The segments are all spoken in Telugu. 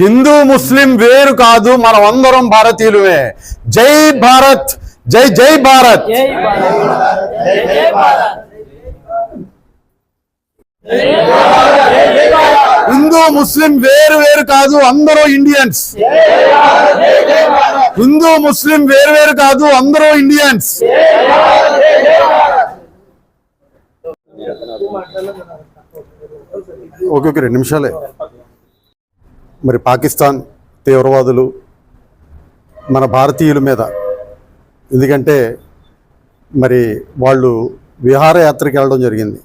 హిందూ ముస్లిం వేరు కాదు మనం అందరం భారతీయులమే. జై భారత్ జై జై భారత్. జై భారత్ జై జై భారత్. హిందూ ముస్లిం వేరు వేరు కాదు అందరూ ఇండియన్స్. హిందూ ముస్లిం వేరు వేరు కాదు అందరూ ఇండియన్స్. ఓకే ఓకే రెండు నిమిషాలే. మరి పాకిస్తాన్ తీవ్రవాదులు మన భారతీయుల మీద. ఎందుకంటే మరి వాళ్ళు విహారయాత్రకి వెళ్ళడం జరిగింది.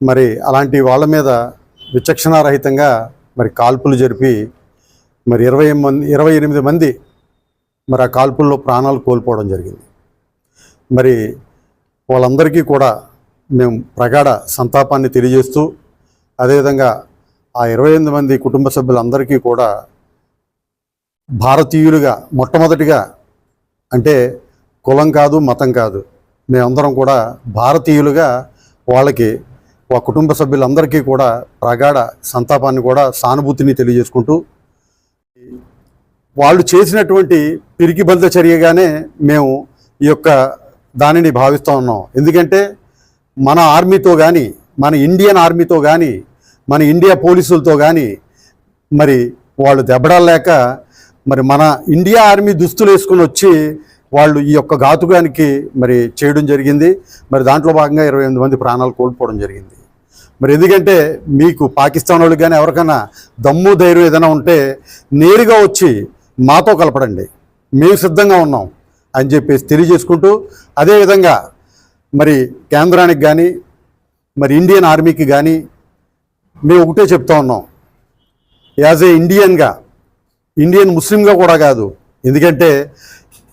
మరి అలాంటి వాళ్ళ మీద విచక్షణారహితంగా మరి కాల్పులు జరిపి మరి ఇరవై మంది ఇరవై ఎనిమిది మంది మరి ఆ కాల్పుల్లో ప్రాణాలు కోల్పోవడం జరిగింది. మరి వాళ్ళందరికీ కూడా మేము ప్రగాఢ సంతాపాన్ని తెలియజేస్తూ అదేవిధంగా ఆ ఇరవై ఎనిమిది మంది కుటుంబ సభ్యులందరికీ కూడా భారతీయులుగా మొట్టమొదటిగా అంటే కులం కాదు మతం కాదు మేమందరం కూడా భారతీయులుగా వాళ్ళకి ఆ కుటుంబ సభ్యులందరికీ కూడా ప్రగాఢ సంతాపాన్ని కూడా సానుభూతిని తెలియజేసుకుంటూ వాళ్ళు చేసినటువంటి పిరికి బలిత చర్యగానే మేము ఈ యొక్క దానిని భావిస్తూ ఉన్నాం. ఎందుకంటే మన ఆర్మీతో కానీ మన ఇండియన్ ఆర్మీతో కానీ మన ఇండియా పోలీసులతో కానీ మరి వాళ్ళు దెబ్బడలేక మరి మన ఇండియా ఆర్మీ దుస్తులు వేసుకుని వచ్చి వాళ్ళు ఈ యొక్క ఘాతుకానికి మరి చేయడం జరిగింది. మరి దాంట్లో భాగంగా ఇరవై ఎనిమిది మంది ప్రాణాలు కోల్పోవడం జరిగింది. మరి ఎందుకంటే మీకు పాకిస్తాన్ వాళ్ళకి కానీ ఎవరికైనా దమ్ము ధైర్యం ఏదైనా ఉంటే నేరుగా వచ్చి మాతో కలపడండి. మేము సిద్ధంగా ఉన్నాం అని చెప్పేసి తెలియజేసుకుంటూ అదేవిధంగా మరి కేంద్రానికి కానీ మరి ఇండియన్ ఆర్మీకి కానీ మేము ఒకటే చెప్తా ఉన్నాం. యాజ్ ఏ ఇండియన్గా ఇండియన్ ముస్లింగా కూడా కాదు. ఎందుకంటే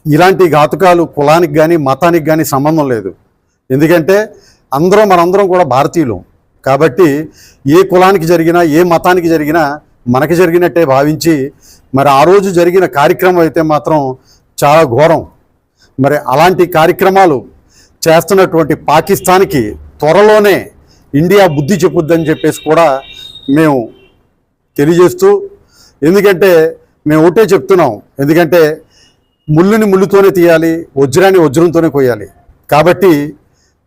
ఇలాంటి ఘాతుకాలు కులానికి కానీ మతానికి కానీ సంబంధం లేదు. ఎందుకంటే అందరం మనందరం కూడా భారతీయులు. కాబట్టి ఏ కులానికి జరిగినా ఏ మతానికి జరిగినా మనకి జరిగినట్టే భావించి మరి ఆ రోజు జరిగిన కార్యక్రమం అయితే మాత్రం చాలా ఘోరం. మరి అలాంటి కార్యక్రమాలు చేస్తున్నటువంటి పాకిస్తాన్కి త్వరలోనే ఇండియా బుద్ధి చెప్పుద్దని చెప్పేసి కూడా మేము తెలియజేస్తూ ఎందుకంటే మేము ఒకటే చెప్తున్నాం. ఎందుకంటే ముళ్ళుని ముళ్ళుతోనే తీయాలి వజ్రాన్ని వజ్రంతోనే కొయ్యాలి. కాబట్టి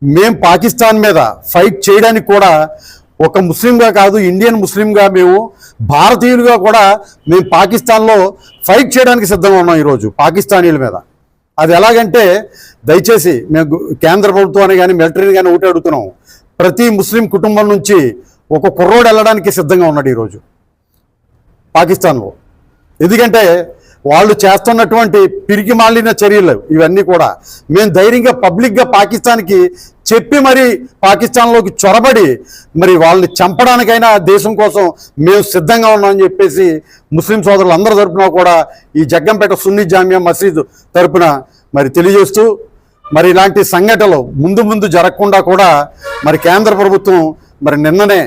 మేం పాకిస్తాన్ మీద ఫైట్ చేయడానికి కూడా ఒక ముస్లింగా కాదు ఇండియన్ ముస్లింగా మేము భారతీయులుగా కూడా మేము పాకిస్తాన్లో ఫైట్ చేయడానికి సిద్ధంగా ఉన్నాం ఈరోజు పాకిస్తానీల మీద. అది ఎలాగంటే దయచేసి మేము కేంద్ర ప్రభుత్వాన్ని కానీ మిలిటరీని కానీ ఒకటి అడుగుతున్నాం. ప్రతి ముస్లిం కుటుంబం నుంచి ఒక కుర్రోడు వెళ్ళడానికి సిద్ధంగా ఉన్నాడు ఈరోజు పాకిస్తాన్లో. ఎందుకంటే వాళ్ళు చేస్తున్నటువంటి పిరికి మాలిన చర్యలు ఇవన్నీ కూడా మేము ధైర్యంగా పబ్లిక్గా పాకిస్తాన్కి చెప్పి మరి పాకిస్తాన్లోకి చొరబడి మరి వాళ్ళని చంపడానికైనా దేశం కోసం మేము సిద్ధంగా ఉన్నామని చెప్పేసి ముస్లిం సోదరులు అందరి తరపున కూడా ఈ జగ్గంపేట సున్నీ జామియా మసీద్ తరపున మరి తెలియజేస్తూ మరి ఇలాంటి సంఘటనలు ముందు ముందు జరగకుండా కూడా మరి కేంద్ర ప్రభుత్వం మరి నిన్ననే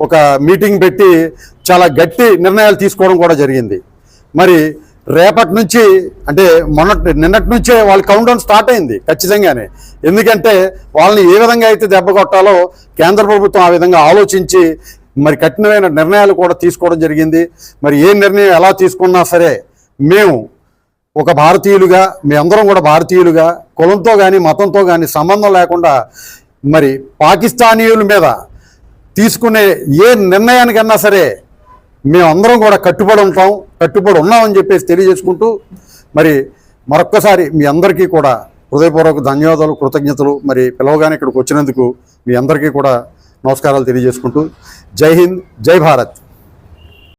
ఒక మీటింగ్ పెట్టి చాలా గట్టి నిర్ణయాలు తీసుకోవడం కూడా జరిగింది. మరి రేపటి నుంచి అంటే మొన్నటి నిన్నటి నుంచే వాళ్ళ కౌంటౌన్ స్టార్ట్ అయింది ఖచ్చితంగానే. ఎందుకంటే వాళ్ళని ఏ విధంగా అయితే దెబ్బ కొట్టాలో కేంద్ర ప్రభుత్వం ఆ విధంగా ఆలోచించి మరి కఠినమైన నిర్ణయాలు కూడా తీసుకోవడం జరిగింది. మరి ఏ నిర్ణయం ఎలా తీసుకున్నా సరే మేము ఒక భారతీయులుగా మేమందరం కూడా భారతీయులుగా కులంతో కానీ మతంతో కానీ సంబంధం లేకుండా మరి పాకిస్తానీయుల మీద తీసుకునే ఏ నిర్ణయానికన్నా సరే మేమందరం కూడా కట్టుబడి ఉంటాం కట్టుబడి ఉన్నామని చెప్పేసి తెలియజేసుకుంటూ మరి మరొక్కసారి మీ అందరికీ కూడా హృదయపూర్వక ధన్యవాదాలు కృతజ్ఞతలు. మరి పిలవగానే ఇక్కడికి వచ్చినందుకు మీ అందరికీ కూడా నమస్కారాలు తెలియజేసుకుంటూ. జై హింద్ జై భారత్.